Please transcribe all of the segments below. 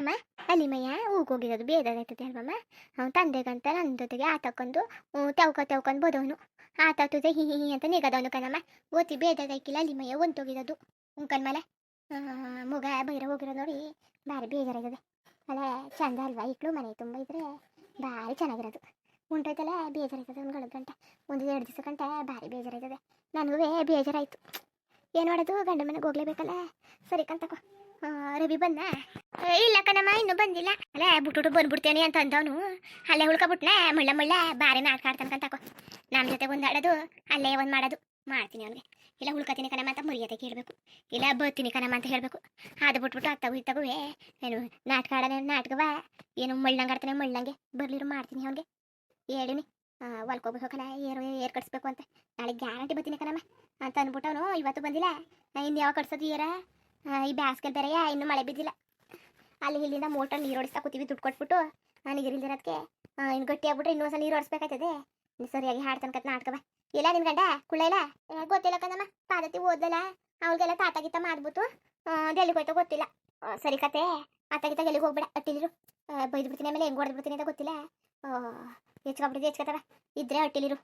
ಅಮ್ಮ? ಅಲ್ಲಿಮಯ್ಯ ಹೋಗಿರೋದು ಬೇದಾಯ್ತದೆ ಅಲ್ವಮ್ಮ ಅವ್ನು ತಂದೆಗಂತ ನನ್ನ ಜೊತೆಗೆ ಆತಕ್ಕೊಂದು ತೆವ್ಕ ತೆವ್ಕೊಂಡು ಬೋದವನು ಆತತ್ತದೆ ಹಿ ಹಿ ಅಂತ ನೆಗದವನು ಕಣಮ್ಮ. ಗೊತ್ತಿ ಮಯ್ಯ ಅಲ್ಲಿಮಯ್ಯ ಒಂತೋಗಿರೋದು ಉಂಕನ್ ಮೇಲೆ. ಮುಗ ಬೈರ ಹೋಗಿರೋದು ನೋಡಿ. ಭಾರಿ ಬೇಜಾರಾಗಿದೆ ಅಲ್ಲ ಚಂದ ಅಲ್ವಾ ಇಕ್ಳು? ಮನೆ ತುಂಬ ಇದ್ರೆ ಭಾರಿ ಚೆನ್ನಾಗಿರೋದು. ಉಂಟೈತಲ್ಲ ಬೇಜಾರಾಯ್ತದೆ ಒಂದು ಗಂಟೆ ಒಂದು ಎರಡು ದಿವಸ ಗಂಟೆ ಭಾರಿ ಬೇಜಾರಾಯ್ತದೆ. ನನಗೂ ಬೇಜಾರಾಯಿತು. ಏನು ಮಾಡೋದು? ಗಂಡ ಮನೆಗೆ ಹೋಗ್ಲೇಬೇಕಲ್ಲ. ಸರಿ ಕಣ್ತಕೋ ಆ, ರವಿ ಬಂದ. ಇಲ್ಲ ಕಣಮ್ಮ ಇನ್ನೂ ಬಂದಿಲ್ಲ. ಅಲ್ಲ ಬಿಟ್ಬಿಟ್ಟು ಬಂದ್ಬಿಡ್ತೇನೆ ಅಂತ ಅಂದವನು. ಅಲ್ಲೇ ಉಳ್ಕೊಬಿಟ್ನೆ, ಮುಳ್ಳ ಮುಳ್ಳ ಬಾರಿ ನಾಟಕ ಆಡ್ತಾನೆ ಕಂತಕೋ ನಮ್ಮ ಜೊತೆ ಒಂದು ಆಡೋದು ಅಲ್ಲೇ ಒಂದು ಮಾಡೋದು. ಮಾಡ್ತೀನಿ ಅವನಿಗೆ. ಇಲ್ಲ ಉಳ್ಕೊತೀನಿ ಕಣಮ್ಮ ಅಂತ ಮರ್ಯಾದೆ ಕೇಳಬೇಕು. ಇಲ್ಲ ಬರ್ತೀನಿ ಕಣಮ್ಮ ಅಂತ ಹೇಳಬೇಕು. ಅದು ಬಿಟ್ಬಿಟ್ಟು ಅತ್ತಗು ಇತ್ತಗು ಏನು ನಾಟಕ ನಾಟಕವ? ಏನು ಮಳ್ಳಂಗೆ ಆಡ್ತಾನೆ ಮಳ್ಳಂಗೆ? ಬರ್ಲಿರು ಮಾಡ್ತೀನಿ ಅವನಿಗೆ. ಹೇಳಿನಿ. ಹೊಲ್ಕೋಬೇಕಲ್ಲ ಏರು, ಏರ್ ಕಟ್ಸ್ಬೇಕು ಅಂತ. ನಾಳೆ ಗ್ಯಾರಂಟಿ ಬರ್ತೀನಿ ಕಣಮ್ಮ ಅಂತ ಅಂದ್ಬಿಟ್ಟು ಅವನು ಇವತ್ತು ಬಂದಿಲ್ಲ. ಇನ್ನು ಯಾವಾಗ ಕಟ್ಸೋದು ಏರ? ಈ ಬ್ಯಾಸ್ಗೆ ಬೇರೆಯ ಇನ್ನು ಮಳೆ ಬಿದ್ದಿಲ್ಲ. ಅಲ್ಲಿ ಇಲ್ಲಿಂದ ಮೋಟರ್ ನೀರು ಹೊಡಿಸ್ತಾ ಕೂತೀವಿ ದುಡ್ಡು ಕೊಟ್ಬಿಟ್ಟು. ನೀರಿಲ್ದಿರೋದಕ್ಕೆ ಇನ್ನು ಗಟ್ಟಿ ಆಗ್ಬಿಟ್ರೆ ಇನ್ನೊಂದ್ಸಲ ನೀರು ಹೊಡಿಸ್ಬೇಕಾಯ್ತದೆ ಇನ್ನು ಸರಿಯಾಗಿ ಹಾಡ್ತಾನೆ ತನಕ ನಾಟಕವ ಇಲ್ಲ ನಿನ್ ಗಂಡ? ಕುಳ್ಳ ಗೊತ್ತಿಲ್ಲ ಕಣಮ್ಮ. ಪಾದತಿ ಓದಲ್ಲ ಅವ್ಳಿಗೆಲ್ಲ ತಾತ ಗೀತ ಮಾಡ್ಬಿಟ್ಟು ಡೆಲ್ಲಿಗೆ ಹೋಯ್ತು ಗೊತ್ತಿಲ್ಲ. ಸರಿ ಕತೆ. ಆತ ಗೀತ ಗೆಲ್ಲಿಗೆ ಹೋಗ್ಬೇಡ. ಅಟ್ಟಿಲಿರು ಬೈದು ಬಿಡ್ತೀನಿ ಆಮೇಲೆ ಹೆಂಗ್ ಹೊಡೆದು ಅಂತ ಗೊತ್ತಿಲ್ಲ. ಹೆಚ್ಕೊಬಿಡ್ದು ಹೆಚ್ಕೊತವ ಇದ್ರೆ ಅಟ್ಟಿಲಿರು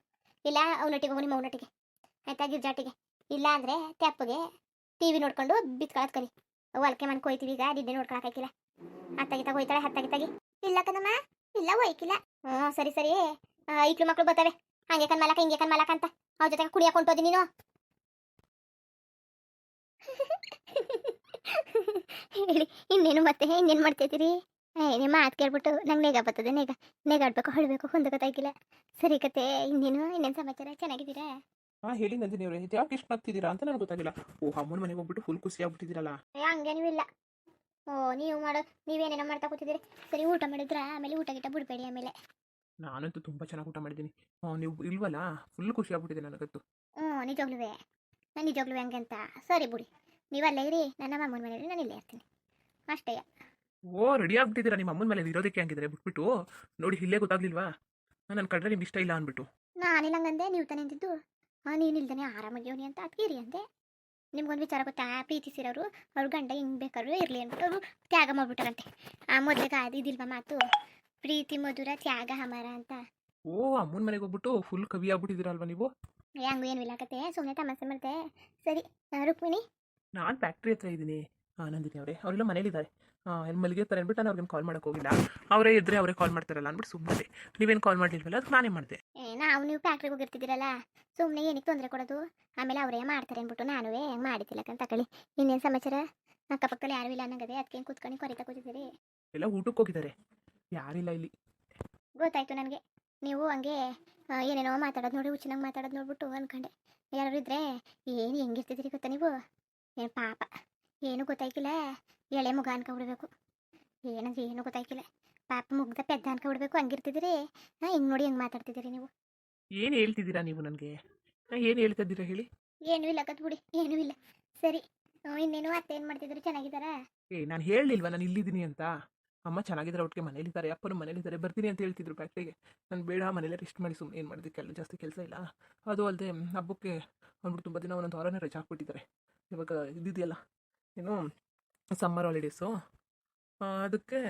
ಇಲ್ಲ ಅವನೊಟ್ಟಿಗೆ ಹೋಗಿ, ನಿಮ್ಮ ಅವನೊಟ್ಟಿಗೆ ಆಯ್ತಾ, ಗಿರ್ಜಾಟಿಗೆ. ಇಲ್ಲ ಅಂದ್ರೆ ತೆಪ್ಪಗೆ. ಟಿ ವಿ ನೋಡ್ಕೊಂಡು ಬಿತ್ಕೊಳತ್ ಕಲಿ ಹೊಲ್ಕೆ ಮನ್ ಕೊಯ್ತೀವಿ ಈಗ ನಿದ್ದೆ ನೋಡ್ಕೊಳಕ್ಕಾಗಿಲ್ಲ ಅತ್ತಾಗಿ ಹೋಯ್ತಾಳೆ ಹತ್ತಾಗಿತ್ತಾಗಿ ಇಲ್ಲ ಕಣಮ್ಮ ಇಲ್ಲ ಹೋಯ್ಕಿಲ್ಲ. ಹ್ಞೂ ಸರಿ ಸರಿ. ಆ, ಈಕ್ಳು ಮಕ್ಳು ಬರ್ತವೆ. ಹಂಗೆ ಕಣ್ ಮಲಕ ಹಿಂಗೆ ಕಣ್ ಮಲಕ ಅಂತ. ಅವ್ರ ಜೊತೆ ಕುಡಿಯಕ್ಕೆ ಹೊಂಟೋದಿ ನೀನು. ಹೇಳಿ ಇನ್ನೇನು ಮತ್ತೆ? ಇನ್ನೇನು ಮಾಡ್ತಿದ್ದೀರಿ? ಏ ನಿಮ್ಮ ಮಾತು ಕೇಳ್ಬಿಟ್ಟು ನಂಗೆ ನೇಗ ಬರ್ತದೆ ನೇಗ. ನೇಗಾಡ್ಬೇಕು ಹೊಳ್ಬೇಕು ಹೊಂದಕತ್ತಾಗಿಲ್ಲ ಸರಿ ಕತೆ ಇನ್ನೇನು ಇನ್ನೇನು ಸಮಾಚಾರ? ಚೆನ್ನಾಗಿದ್ದೀರಾ? ಹಾ ಹೇಳಿ ನಂದಿನಿ ಅವ್ರೆ ಯಾಕೆ ಇಷ್ಟು ನಗ್ತಿದ್ದೀರಾ ಅಂತ ನನಗೆ ಗೊತ್ತಾಗಿಲ್ಲ ಓ ಅಮ್ಮನ ಮನೆಗೆ ಹೋಗ್ಬಿಟ್ಟು ಫುಲ್ ಖುಷಿ ಆಗ್ಬಿಟ್ಟಿದ್ದೀರಲ್ಲ ಏ, ಹಂಗೇನೂ ಇಲ್ಲ. ಓ ನೀವು ಮಾಡೋ ನೀವೇನೇನೋ ಮಾಡ್ತಾ ಕೂತಿದ್ದೀರಿ. ಸರಿ ಊಟ ಮಾಡಿದ್ರ ಆಮೇಲೆ ಊಟ ಗಿಟ ಬಿಡಬೇಡಿ ಆಮೇಲೆ. ನಾನಂತೂ ತುಂಬಾ ಚೆನ್ನಾಗಿ ಊಟ ಮಾಡಿದ್ದೀನಿ. ಓ ನೀವು ಇಲ್ವಲ್ಲ? ಫುಲ್ ಖುಷಿ ಆಗ್ಬಿಟ್ಟಿದೆ ನನಗಂತೂ. ಹ್ಞೂ ನಿಜವಾಗ್ಲೂ ನಾನು ನಿಜವಾಗ್ಲೂ ಹೆಂಗೆ ಅಂತ. ಸರಿ ಬಿಡಿ. ನೀವು ಅಲ್ಲೇ ಇರಿ ನನ್ನ ಅಮ್ಮನ ಮನೆಯಲ್ಲಿ ನಾನು ಇಲ್ಲೇ ಇರ್ತೀನಿ. ಅಷ್ಟೇ. ಓ ರೆಡಿ ಆಗ್ಬಿಟ್ಟಿದ್ದೀರಾ? ನಿಮ್ಮ ಅಮ್ಮನ ಮನೆಯಲ್ಲಿ ಇರೋದಕ್ಕೆ ಹಂಗಿದ್ರೆ ಬಿಟ್ಬಿಟ್ಟು? ನೋಡಿ ಇಲ್ಲೇ ಗೊತ್ತಾಗ್ಲಿಲ್ವಾ? ನನ್ನ ಕಂಡ್ರೆ ನಿಮ್ಗೆ ಇಷ್ಟ ಇಲ್ಲ ಅಂದ್ಬಿಟ್ಟು. ನಾನಿಲ್ಲ ಹಂಗಂದೆ ನೀವು ತಾನೇ ಅಂತಿದ್ದು? ಹಾಂ ನೀನು ಇಲ್ದಾನೆ ಆರಾಮಾಗಿಯವನಿ ಅಂತ ಅದಕ್ಕೆ ಅಂತೆ ಅಂದೆ. ನಿಮ್ಗೊಂದು ವಿಚಾರ ಗೊತ್ತಾ? ಪ್ರೀತಿ ಪ್ರೀತಿಸಿರೋರು ಅವ್ರ ಗಂಡ ಹಿಂಗೆ ಬೇಕಾದ್ರು ಇರಲಿ ಅಂದ್ಬಿಟ್ಟು ಅವರು ತ್ಯಾಗ ಮಾಡ್ಬಿಟ್ಟಾರಂತೆ. ಆ ಮೊದಲಿಗೆ ಇದಿಲ್ವಾ ಮಾತು? ಪ್ರೀತಿ ಮಧುರ ತ್ಯಾಗ ಹಮರ ಅಂತ. ಓ ಅಮ್ಮನ ಮನೆಗೆ ಹೋಗ್ಬಿಟ್ಟು ಫುಲ್ ಕವಿ ಆಗ್ಬಿಟ್ಟಿದ್ದೀರಲ್ವಾ ನೀವು? ಹಂಗೂ ಏನು ಇಲ್ಲ ಕತೆ. ಸುಮ್ಮನೆ ತಮಾಷೆ ಮಾಡ್ತೆ ಸರಿ ರುಕ್ಮಿಣಿ? ನಾನು ಫ್ಯಾಕ್ಟ್ರಿ ಹತ್ರ ಇದ್ದೀನಿ. ನಂದಿನಿ ಅವರೇ. ಅವರೆಲ್ಲ ಮನೇಲಿದ್ದಾರೆ. ಎಲ್ಲಿ ಮಲಗಿರ್ತಾರೆ ಅಂದ್ಬಿಟ್ಟು ನಾನು ಅವ್ರಿಗೆ ಕಾಲ್ ಮಾಡೋಕೆ ಹೋಗಿಲ್ಲ. ಅವರೇ ಇದ್ದರೆ ಅವರೇ ಕಾಲ್ ಮಾಡ್ತಾರಲ್ಲ ಅಂದ್ಬಿಟ್ಟು ಸುಮ್ಮನೆ ನೀವೇನು ಕಾಲ್ ಮಾಡಲಿಲ್ವಲ್ಲ? ಅದಕ್ಕೆ ನಾನೇ ಮಾಡಿದೆ. ನಾವು ನೀವು ಫ್ಯಾಕ್ಟ್ರಿಗೆ ಹೋಗಿರ್ತಿದ್ದೀರಲ್ಲ? ಸುಮ್ಮನೆ ಏನಕ್ಕೆ ತೊಂದರೆ ಕೊಡೋದು? ಆಮೇಲೆ ಅವರೇ ಮಾಡ್ತಾರೆ ಅಂದ್ಬಿಟ್ಟು ನಾನು ಹೆಂಗೆ ಮಾಡಿದ್ದಿಲ್ಲ ಅಂತ ತಗೊಳ್ಳಿ. ಇನ್ನೇನು ಸಮಾಚಾರ? ಅಕ್ಕಪಕ್ಕದಲ್ಲಿ ಯಾರೂ ಇಲ್ಲ ಅನ್ನಂಗದೆ. ಅದಕ್ಕೆ ಕೂತ್ಕೊಂಡು ಕೊರಿತಾ ಕೂತಿದ್ದೀರಿ? ಎಲ್ಲ ಊಟಕ್ಕೆ ಹೋಗಿದ್ದಾರೆ. ಯಾರಿಲ್ಲ ಇಲ್ಲಿ. ಗೊತ್ತಾಯ್ತು ನನಗೆ. ನೀವು ಹಂಗೆ ಏನೇನೋ ಮಾತಾಡೋದು ನೋಡಿ ಹುಚ್ಚಿನಾಗ ಮಾತಾಡೋದು ನೋಡ್ಬಿಟ್ಟು ಅನ್ಕೊಂಡೆ. ಯಾರು ಇದ್ರೆ ಏನು ಹೆಂಗಿರ್ತಿದ್ದೀರಿ ಗೊತ್ತಾ ನೀವು? ಏನು ಪಾಪ. ಏನು ಗೊತ್ತಾಯ್ಕಿಲ್ಲ. ಎಳೆ ಮುಗ ಅನ್ಕೊಂಡ್ಬಿಡ್ಬೇಕು. ಏನಂದ್ರೆ ಏನು ಗೊತ್ತಾಯ್ಕಿಲ್ಲ. ಪಾಪ ಮುಗ್ದ ಪೆದ್ದ ಅನ್ಕೊಂಡ್ಬಿಡ್ಬೇಕು. ಹಂಗಿರ್ತಿದ್ದೀರಿ? ಹಾಂ ಹಿಂಗೆ ನೋಡಿ ಹೆಂಗ್ ಮಾತಾಡ್ತಿದ್ದೀರಿ ನೀವು. ಏನು ಹೇಳ್ತಿದ್ದೀರಾ ನೀವು ನನಗೆ? ಏನು ಹೇಳ್ತಿದ್ದೀರಾ ಹೇಳಿ? ಏನೂ ಇಲ್ಲ ಕತ್ಬಿಡಿ ಏನೂ ಇಲ್ಲ. ಸರಿ. ಇನ್ನೇನು ಅತ್ತೆ ಏನು ಮಾಡ್ತಿದ್ರು? ಚೆನ್ನಾಗಿದ್ದಾರಾ? ಏ ನಾನು ಹೇಳಲಿಲ್ವಾ? ನಾನು ಇಲ್ಲಿದ್ದೀನಿ ಅಂತ. ಅಮ್ಮ ಚೆನ್ನಾಗಿದ್ದಾರೆ. ಒಟ್ಟಿಗೆ ಮನೇಲಿದ್ದಾರೆ. ಅಪ್ಪನು ಮನೇಲಿದ್ದಾರೆ. ಬರ್ತೀನಿ ಅಂತ ಹೇಳ್ತಿದ್ರು ಫ್ಯಾಕ್ಟ್ರಿಗೆ ನಾನು ಬೇಡ ಮನೇಲಿ ರೆಸ್ಟ್ ಮಾಡಿ ಸುಮ್ಮನೆ ಏನು ಮಾಡಿದೆ? ಕೆಲ ಜಾಸ್ತಿ ಕೆಲಸ ಇಲ್ಲ. ಅದು ಅಲ್ಲದೆ ಹಬ್ಬಕ್ಕೆ ಅಂದ್ಬಿಟ್ಟು ತುಂಬ ದಿನ ಒಂದೊಂದು ವಾರನೇ ರಜಾ ಹಾಕ್ಬಿಟ್ಟಿದ್ದಾರೆ. ಇವಾಗ ಇದ್ದಿದೆಯಲ್ಲ ಏನು ಸಮ್ಮರ್ ಹಾಲಿಡೇಸು ಅದಕ್ಕೆ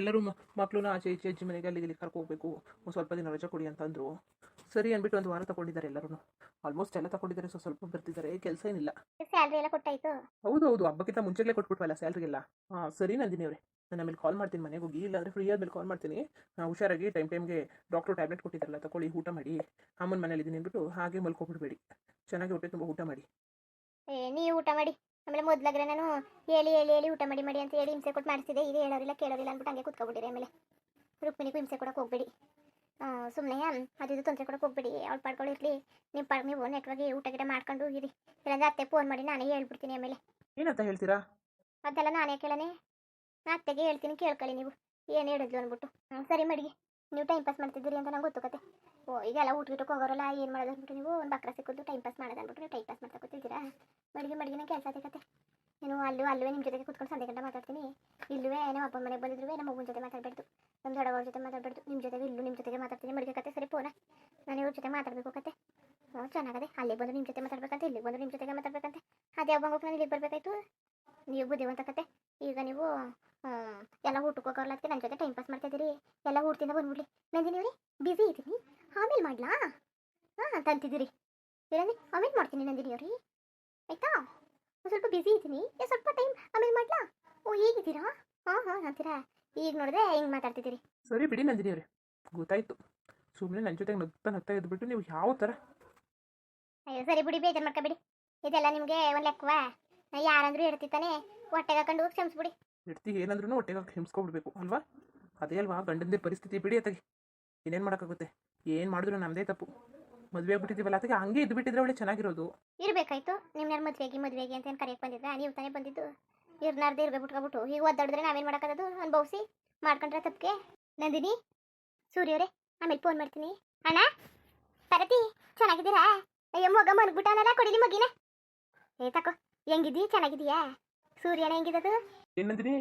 ಎಲ್ಲರೂ ಮಕ್ಕಳನ್ನ ಆಚೆ ಈಚೆ ಅಜ್ಜಿ ಮನೆಗೆ ಅಲ್ಲಿಗೆ ಇಲ್ಲಿ ಕರ್ಕೋಗ್ಬೇಕು ಒಂದ್ ಸ್ವಲ್ಪ ದಿನ ರಜೆ ಕೊಡಿ ಅಂತಂದರು ಸರಿ ಅಂದ್ಬಿಟ್ಟು ಒಂದು ವಾರ ತಗೊಂಡಿದ್ದಾರೆ ಎಲ್ಲರೂ ಆಲ್ಮೋಸ್ಟ್ ಎಲ್ಲ ತಗೊಂಡಿದ್ದಾರೆ ಸೊ ಸ್ವಲ್ಪ ಬರ್ತಿದ್ದಾರೆ. ಕೆಲಸ ಏನಿಲ್ಲ. ಸ್ಯಾಲ್ರಿ ಎಲ್ಲ ಕೊಟ್ಟಾಯ್ತು? ಹೌದು ಹೌದು ಹಬ್ಬಕ್ಕಿಂತ ಮುಂಚೆಗೆ ಕೊಟ್ಬಿಟ್ವಲ್ಲ ಸ್ಯಾಲ್ರಿಗೆಲ್ಲ ಹಾಂ ಸರಿ ನಂದಿನಿ ಅವರೇ. ನಾನು ಆಮೇಲೆ ಕಾಲ್ ಮಾಡ್ತೀನಿ ಮನೆಗೆ ಹೋಗಿ. ಇಲ್ಲಾಂದರೆ ಫ್ರೀ ಆದ್ಮೇಲೆ ಕಾಲ್ ಮಾಡ್ತೀನಿ. ಹುಷಾರಾಗಿ ಟೈಮ್ ಟೈಮ್ಗೆ ಡಾಕ್ಟ್ರು ಟ್ಯಾಬ್ಲೆಟ್ ಕೊಟ್ಟಿದ್ದಾರಲ್ಲ ತಗೊಳ್ಳಿ ಊಟ ಮಾಡಿ. ಅಮ್ಮನ ಮನೇಲಿ ಇದ್ದೀನಿ ಅಂದ್ಬಿಟ್ಟು ಹಾಗೆ ಮಲ್ಕೊಬಿಡ್ಬೇಡಿ. ಚೆನ್ನಾಗಿ ಹೊಟ್ಟೆ ತುಂಬ ಊಟ ಮಾಡಿ. ಏ ನೀವು ಊಟ ಮಾಡಿ. ಮೊದ್ಲಾಗ್ರೆ ನಾನು ಹೇಳಿ ಹೇಳಿ ಹೇಳಿ ಊಟ ಮಾಡಿ ಮಾಡಿ ಅಂತ ಹೇಳಿ ಹಿಂಸೆ ಕೊಟ್ಟು ಮಾಡಿಸಿದೆ ಇದು ಹೇಳೋರಿಲ್ಲ ಕೇಳೋರಿಲ್ಲ ಅಂದ್ಬಿಟ್ಟು ಹಂಗೆ ಕುತ್ಕೊಬಿಟ್ಟಿರಿ ಆಮೇಲೆ. ರುಕ್ಮಿಣಿಗೂ ಹಿಂಸೆ ಕೊಡಕ್ಕೆ ಹೋಗ್ಬೇಡಿ. ಸುಮ್ಮನೆ ಅದು ಇದು ತೊಂದರೆ ಕೊಡಕ್ಕೆ ಹೋಗ್ಬೇಡಿ. ಅವ್ಳು ಪಾಡ್ಕೊಳ್ಳಿ ಇರಲಿ. ನಿಮ್ಮ ಪಾಡ್ ನೀವು ನೆಟ್ವಾಗಿ ಊಟ ಗಿಡ ಮಾಡ್ಕೊಂಡು ಇರಿ ಇಲ್ಲಾಂದ್ರೆ ಅತ್ತೆ ಫೋನ್ ಮಾಡಿ ನಾನೇ ಹೇಳ್ಬಿಡ್ತೀನಿ ಆಮೇಲೆ. ಏನಂತ ಹೇಳ್ತೀರಾ? ಅದೆಲ್ಲ ನಾನೇ ಕೇಳನೆ. ನಾ ಅತ್ತೆಗೆ ಹೇಳ್ತೀನಿ ಕೇಳ್ಕೊಳ್ಳಿ ನೀವು. ಏನು ಹೇಳಿದ್ಲು ಅಂದ್ಬಿಟ್ಟು. ಸರಿ ಮಡಿಗೆ. ನೀವು ಟೈಮ್ ಪಾಸ್ ಮಾಡ್ತಿದ್ದೀರಿ ಅಂತ ನಂಗೆ ಗೊತ್ತುಕತೆ ಓ ಈಗೆಲ್ಲ ಊಟ ಗಿಟಕ್ಕೆ ಹೋಗೋರಲ್ಲ, ಏನು ಮಾಡೋದು ಅಂದ್ಬಿಟ್ಟು ನೀವು ಒಂದು ಬಕ್ರ ಸಿಕ್ಕಿದ್ದು ಟೈಮ್ ಪಾಸ್ ಮಾಡೋದು ಅಂದ್ಬಿಟ್ಟು ನೀವು ಟೈಮ್ ಪಾಸ್ ಮಾಡ್ತಾ ಕೂತಿದ್ದೀರಾ? ಮಡಿಗೆ ಮಡಿಗೆನ ಕೆಲಸ ಕತೆ. ನೀನು ಅಲ್ಲೂ ಅಲ್ಲೂ ನಿಮ್ಮ ಜೊತೆಗೆ ಕುತ್ಕೊಂಡು ಸಂಜೆ ಮಾತಾಡ್ತೀನಿ. ಇಲ್ಲೂ ನಮ್ಮ ಅಪ್ಪ ಮನೆಗೆ ಬಂದಿದ್ರು ನಮ್ಮ ಮಗುನ ಜೊತೆ ಮಾತಾಡಬೇಡ್ದು, ನಮ್ಮ ದೊಡ್ಡವ್ರ ಜೊತೆ ಮಾತಾಡಬೇಡ್ದು ನಿಮ್ಮ ಜೊತೆಗೆ ಇಲ್ಲೂ ನಿಮ್ಮ ಜೊತೆಗೆ ಮಾತಾಡ್ತೀನಿ. ಮಡಿಗೆ ಕತೆ ಸರಿ ಪೋನ? ನಾನು ಇವ್ರ ಜೊತೆ ಮಾತಾಡಬೇಕು ಕತೆ. ಹ್ಞೂ ಚೆನ್ನಾಗದೆ. ಅಲ್ಲಿ ಬಂದು ನಿಮ್ಮ ಜೊತೆ ಮಾತಾಡ್ಬೇಕಂತ ಇಲ್ಲಿ ಬಂದು ನಿಮ್ಮ ಜೊತೆಗೆ ಮಾತಾಡ್ಬೇಕಂತೆ. ಅದೇ ಒಬ್ಬಂಗೆ ನಾನು ಇಲ್ಲಿಗೆ ಬರಬೇಕಾಯ್ತು? ನೀವು ಬುದ್ಧಿವಂತ ಕತೆ. ಈಗ ನೀವು ಹ್ಞೂ ಎಲ್ಲ ಊಟಕ್ಕೆ ನನ್ನ ಜೊತೆ ಟೈಮ್ ಪಾಸ್ ಮಾಡ್ತಾ ಇದ್ದೀರಿ ಎಲ್ಲ ಊಟದಿಂದ ಬಂದ್ಬಿಡ್ಲಿ. ನಂದಿನಿ ಅವ್ರಿ ಬಿಸಿ ಇದ್ದೀನಿ ಆಮೇಲೆ ಮಾಡ್ಲಾ? ಹಾಂ ತಂತಿದ್ದೀರಿ. ಏನಂದ್ರೆ ಆಮೇಲೆ ಮಾಡ್ತೀನಿ ನಂದಿನಿ ಅವ್ರಿ. ಆಯ್ತಾ? ಸ್ವಲ್ಪ ಬಿಸಿ ಇದ್ದೀನಿ ಸ್ವಲ್ಪ ಟೈಮ್ ಆಮೇಲೆ ಮಾಡ್ಲಾ? ಓ ಈಗಿದ್ದೀರಾ ಹಾಂ ಹಾಂ ಅಂತೀರಾ ಈಗ ನೋಡಿದ್ರೆ ಹಿಂಗೆ ಮಾತಾಡ್ತಿದ್ದೀರಿ? ಸರಿ ಬಿಡಿ ನಂದಿನಿ ಅವ್ರಿ. ಗೊತ್ತಾಯ್ತು. ಸುಮ್ಮನೆ ನನ್ನ ಜೊತೆಗೆ ನಗ್ತಾ ನಗ್ತಾ ಇದ್ಬಿಟ್ಟು ನೀವು ಯಾವ ಥರ ಅಯ್ಯೋ ಸರಿ ಬಿಡಿ ಬೇಜಾರು ಮಾಡ್ಕೊಬಿಡಿ. ಇದೆಲ್ಲ ನಿಮಗೆ ಒಂದು ಲೆಕ್ಕವಾ? ಯಾರಂದ್ರೂ ಇಡ್ತಿತ್ತಾನೆ ಹೊಟ್ಟೆಗೆ ಹಾಕೊಂಡು ಕ್ಷಮಿಸ್ಬಿಡಿ. ಹೆಡ್ತಿ ಏನಂದ್ರೂ ಹೊಟ್ಟೆಗೆ ಹಿಂಸ್ಕೊಬಿಡ್ಬೇಕು ಅಲ್ವಾ? ಅದೇ ಅಲ್ವಾ ಗಂಡಂದೇ ಪರಿಸ್ಥಿತಿ ಬಿಡಿ ಅತ್ತಗೆ. ಇನ್ನೇನು ಮಾಡೋಕ್ಕಾಗುತ್ತೆ? ಏನು ಮಾಡಿದ್ರು ನಮ್ಮದೇ ತಪ್ಪು. ಮದುವೆ ಆಗ್ಬಿಟ್ಟಿದ್ದೀವಲ್ಲ ಅದಕ್ಕೆ ಹಂಗೆ ಇದ್ದು ಬಿಟ್ಟಿದ್ರೆ ಒಳ್ಳೆ ಚೆನ್ನಾಗಿರೋದು. ಇರಬೇಕಾಯ್ತು ನಿಮ್ಮ ಮದುವೆಗೆ ಮದುವೆಗೆ ಅಂತ ಏನು ಕರೆಯಕ್ಕೆ ಬಂದಿದ್ರಾ? ನೀವು ತಾನೇ ಬಂದಿದ್ದು. ಇರ್ನಾರ್ದೆ ಬಿಟ್ಕೊಬಿಟ್ಟು ಈಗ ಒದ್ದಾಡಿದ್ರೆ ನಾವೇನು ಮಾಡೋಕ್ಕದು ಅನುಭವಿಸಿ, ಮಾಡ್ಕೊಂಡ್ರೆ ತಪ್ಪಿಗೆ. ನಂದಿನಿ ಸೂರ್ಯವರೇ ಆಮೇಲೆ ಫೋನ್ ಮಾಡ್ತೀನಿ. ಅಣ್ಣ, ಪರತಿ, ಚೆನ್ನಾಗಿದ್ದೀರಾ? ಅಯ್ಯೋ, ಮಗ ಮನ್ಬಿಟ್ಟಾನಲ್ಲ ಕೊಡಿಲಿ ಮಗಿನ ಏ, ತಕೋ, ಹೆಂಗಿದ್ದೀ? ಚೆನ್ನಾಗಿದೀಯಾ ಸೂರ್ಯನ ಹೆಂಗಿದದು? ಏನು ಏನ್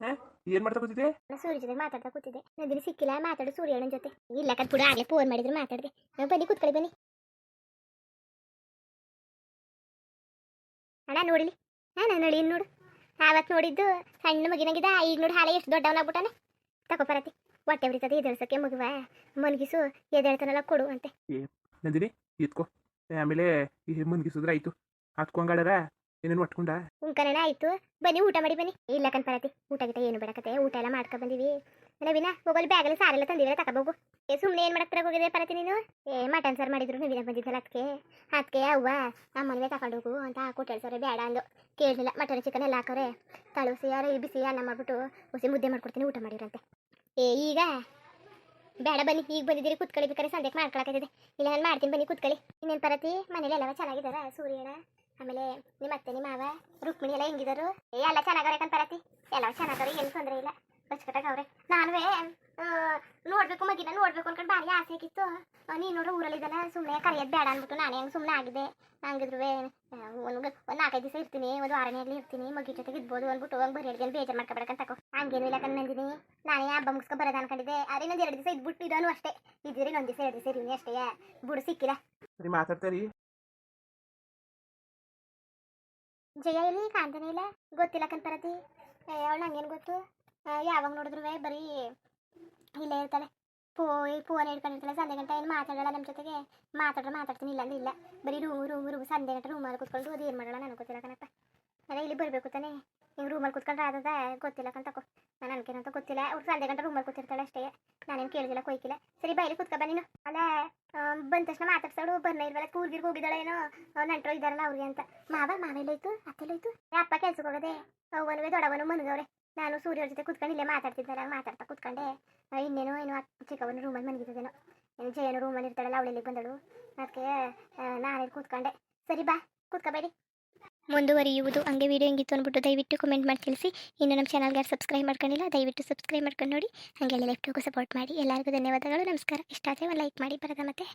ಹಾಂ? ಏನು ಮಾಡ್ತಾ ಕೂತಿದ್ದೆ? ನಾನು ಸೂರ್ಯ ಜೊತೆ ಮಾತಾಡ್ತಾ ಕೂತಿದ್ದೆ. ನಂದಿನಿ ಸಿಕ್ಕಿಲ್ಲ ಮಾತಾಡು ಸೂರ್ಯಣ್ಣನ ಜೊತೆ. ಇಲ್ಲ ಕದ್ ಕೂಡ ಆಗ್ಲೇ ಫೋನ್ ಮಾಡಿದ್ರು ಮಾತಾಡಿದೆ. ಬನ್ನಿ ಕೂತ್ಕೊಳ್ಳಿ ಬನ್ನಿ. ಅಣ್ಣ ನೋಡಿಲಿ? ಹಾ ನಾನು ನೋಡಿ ನೋಡು. ಆವತ್ ನೋಡಿದ್ದು ಸಣ್ಣ ಮಗಿನಂಗಿದ ಈಗ ನೋಡಿ ಹಾಳೆ ಎಷ್ಟು ದೊಡ್ಡವನಾಗ್ಬಿಟ್ಟಾನೆ. ತಕೋ ಬರತಿ ಹೊಟ್ಟೆ ಉರಿತದೆ ಎದ್ದೇಳ್ಸಕ್ಕೆ ಮಗುವ. ಮನ್ಗಿಸು ಎದೇಳ್ತಾನಲ್ಲ ಕೊಡು ಅಂತೆ. ನಂದಿನಿ ಇತ್ಕೋ ಆಮೇಲೆ ಆಯ್ತು. ಆಯಿತು ಹತ್ಕೊಂಗಾಡರ ಏನೇನು ಒಟ್ಕೊಂಡ? ಉಂಕರಣ ಆಯ್ತು. ಬನ್ನಿ, ಊಟ ಮಾಡಿ ಬನ್ನಿ. ಇಲ್ಲ ಕನ್ಪರತಿ ಊಟ ಗಿಟ ಏನು ಬೇಡಕತೆ ಊಟ ಎಲ್ಲ ಮಾಡ್ಕೊ ಬಂದಿವಿ. ನವೀನ ಹೋಗಲ್ ಬ್ಯಾಗಲ್ಲಿ ಸಾರೆಲ್ಲ ತಂದಿದ್ರೆ ತಗೋಬೇಕು ಏ ಸುಮ್ಮನೆ ಏನು ಮಾಡಕ್ಕೆ ಹೋಗಿದೆ ಪರತಿ ನೀನು? ಏ, ಮಟನ್ ಸರ್ ಮಾಡಿದ್ರು ನವೀನ ಬಂದಿದ್ದಲ್ಲ ಅದಕ್ಕೆ ಅದಕ್ಕೆ ಅವ್ವ ತಕೊಂಡು ಹೋಗು ಅಂತ ಕೊಟ್ಟು ಸರ್ ಬೇಡ ಅಂದು ಕೇಳಲಿಲ್ಲ, ಮಟನ್ ಚಿಕನ್ ಎಲ್ಲ ಹಾಕೋರೆ ತಳುಸಿ ಯಾರು ಬಿಸಿ ಅನ್ನ ಮಾಡ್ಬಿಟ್ಟು ಹುಸಿ ಮುದ್ದೆ ಮಾಡ್ಕೊಡ್ತೀನಿ, ಊಟ ಮಾಡಿರಂತೆ ಏ, ಈಗ? ಬೇಡ ಬನ್ನಿ. ಈಗ ಬಂದಿದ್ದೀರಿ, ಕುತ್ಕೊಳ್ಳಿ ಬೇಕಾದ್ರೆ ಸಂದೇಕ ಮಾಡ್ಕೊಳಕತ್ತಿದೆ ಇಲ್ಲ, ನಾನು ಮಾಡ್ತೀನಿ, ಬನ್ನಿ, ಕುತ್ಕೊಳ್ಳಿ. ಇನ್ನೇನು ಪರತಿ? ಮನೇಲಿ ಎಲ್ಲವ ಚೆನ್ನಾಗಿದ್ದಾರ ಸೂರ್ಯನ ಆಮೇಲೆ ನಿಮ್ಮ ಅತ್ತೆ, ನಿಮ್ಮ ಮಾವ, ರುಕ್ಮಿಣಿ ಎಲ್ಲ ಹೆಂಗಿದಾರು? ಏ, ಎಲ್ಲ ಚೆನ್ನಾಗವ್ರೆ ಬರತಿ ಎಲ್ಲ ಚೆನ್ನಾಗವ್ರೆ, ಏನು ತೊಂದರೆ ಇಲ್ಲ. ಅಚ್ಚುಕಟ್ಟಾಗವ್ರೆ ನಾನುವೇ ನೋಡ್ಬೇಕು ಮಗಿನ ನೋಡ್ಬೇಕು ಅನ್ಕೊಂಡು ಭಾರಿ ಆಸೆ ಆಗಿತ್ತು. ನೀನು ನೋಡ್ರೆ ಊರಲ್ಲಿದ್ದಲ್ಲ ಸುಮ್ಮನೆ ಕರೆಯೋದು ಬೇಡ ಅಂದ್ಬಿಟ್ಟು ನಾನು ಹೆಂಗ್ ಸುಮ್ಮನೆ ಆಗಿದೆ ಹಂಗಿದ್ರು ಒಂದು ಒಂದು ನಾಲ್ಕೈದು ದಿವಸ ಇರ್ತೀನಿ, ಒಂದು ವಾರನೇ ಆಗಲಿ ಇರ್ತೀನಿ ಮಗಿ ಜೊತೆಗೆ ಇದ್ಬೋದು ಅಂದ್ಬಿಟ್ಟು ಹಂಗೆ ಬರೀ ಹೇಳ್ದೇನು ಬೇಜಾರು ಮಾಡ್ಕೊಬೇಕಂತ ತಕೋ ಹಂಗೇನು ಇಲ್ಲ ಕಣ್ಣಂದಿನಿ ನಾನೇ ಹಬ್ಬ ಮುಗಿಸ್ಕೊ ಬರೋದು ಅನ್ಕೊಂಡಿದ್ದೆ. ಅದೇ ಇನ್ನೊಂದು ಎರಡು ದಿವಸ ಇದ್ಬಿಟ್ಟು ಇದಾನು ಅಷ್ಟೇ. ಇದ್ದೀರಿ ಇನ್ನೊಂದು ದಿವಸ, ಎರಡು ದಿವಸ ಇರೀನಿ ಅಷ್ಟೇ. ಬುಡ್ ಸಿಕ್ಕಿಲ್ಲ ಸರಿ ಜಯ ಎಲ್ಲಿ? ಕಾಣ್ತಾನೆ ಇಲ್ಲ. ಗೊತ್ತಿಲ್ಲ ಕನ್ಪರತಿ ಅವಳು ನಂಗೇನು ಗೊತ್ತು? ಯಾವಾಗ ನೋಡಿದ್ರು ಬರೀ ಇಲ್ಲೇ ಇರ್ತಾಳೆ. ಪೋ ಫೋನ್ ಹಿಡ್ಕೊಂಡಿರ್ತಾಳೆ. ಸಂಜೆ ಗಂಟೆ ಏನು ಮಾತಾಡಲ್ಲ ನಮ್ಮ ಜೊತೆಗೆ. ಮಾತಾಡ್ರೆ ಮಾತಾಡ್ತೀನಿ ಇಲ್ಲ ಅಂದ್ರೆ ಇಲ್ಲ. ಬರೀ ರೂಮ್ ರೂಮ್ ರೂಮ್ ಸಂಜೆ ಗಂಟೆ ರೂಮಲ್ಲಿ ಕೂತ್ಕೊಂಡು ಅದು ಏನು ಮಾಡೋಣ ನನಗೆ ಗೊತ್ತಿಲ್ಲ ಕಣಪ್ಪ. ಅದೇ ಇಲ್ಲಿ ಬರಬೇಕು ತಾನೇ? ಹಿಂಗೆ ರೂಮಲ್ಲಿ ಕುತ್ಕೊಂಡ್ರೆ ಆದದ? ಗೊತ್ತಿಲ್ಲ ಕಂತಕೋ ನಾನು ಅನ್ಕೇನಂತ ಗೊತ್ತಿಲ್ಲ. ಅವ್ರು ಸಂಜೆ ಗಂಟೆ ರೂಮಲ್ಲಿ ಕೂತಿರ್ತಾಳೆ ಅಷ್ಟೇ. ನಾನೇನು ಕೇಳಿದಿಲ್ಲ, ಕೊಯ್ಕಿಲ್ಲ. ಸರಿ ಬೈಲಿ ಕುತ್ಕ ನೀನು. ಅಲ್ಲ ಬಂದ ತಕ್ಷಣ ಮಾತಾಡ್ಸೋಳು ಬರ್ನ ಇಲ್ವಲ್ಲ ಕೂರ್ಗಿರ್ಗೆ ಹೋಗಿದ್ದಾಳೆ ಏನೋ? ನಂಟ್ರು ಇದ್ದಾರಲ್ಲ ಅವ್ರಿಗೆ ಅಂತ. ಮಾವ ಮಾವೆಲ್ಲೋಯ್ತು ಅತ್ತೆಲ್ಲೋಯ್ತು? ಅಪ್ಪ ಕೆಲ್ಸಕ್ಕೆ ಹೋಗದೆ? ಅವನುವೆ ದೊಡ್ಡವನು ಮನಗವ್ರೆ. ನಾನು ಸೂರ್ಯವ್ರ ಜೊತೆ ಕುತ್ಕೊಂಡು ಇಲ್ಲೇ ಮಾತಾಡ್ತಿದ್ದಾರ ಮಾತಾಡ್ತಾ ಕುತ್ಕೊಂಡೆ. ಇನ್ನೇನೋ, ಏನೋ ಚಿಕ್ಕವನು ರೂಮಲ್ಲಿ ಮನಗಿದ್ದೇನೋ ಏನು ಜಯನು ರೂಮಲ್ಲಿ ಇರ್ತಾಳಲ್ಲ ಅವಳಿಗೆ ಬಂದಳು? ಅದಕ್ಕೆ ನಾನೇ ಕೂತ್ಕೊಂಡೆ. ಸರಿ, ಬಾ. ಕೂತ್ಕೋಬೇಡಿ ಮುಂದುವರಿಯುವುದು. ಹಂಗೆ ವಿಡಿಯೋ ಹೆಂಗಿತ್ತು ಅಂದ್ಬಿಟ್ಟು ದಯವಿಟ್ಟು ಕಮೆಂಟ್ ಮಾಡಿ ತಿಳಿಸಿ. ಇನ್ನು ನಮ್ಮ ಚಾನಲ್ಗೆ ಸಬ್ಸ್ಕ್ರೈಬ್ ಮಾಡ್ಕೊಂಡಿಲ್ಲ, ದಯವಿಟ್ಟು ಸಬ್ಸ್ಕ್ರೈಬ್ ಮಾಡ್ಕೊಂಡು ನೋಡಿ. ಹಂಗೆ ಲೆಫ್ಟ್ ಟೂಗೂ ಸಪೋರ್ಟ್ ಮಾಡಿ. ಎಲ್ಲರಿಗೂ ಧನ್ಯವಾದಗಳು. ನಮಸ್ಕಾರ. ಇಷ್ಟ ಆದರೆ ಒಂದು ಲೈಕ್ ಮಾಡಿ. ಬರೋದ ಮತ್ತೆ.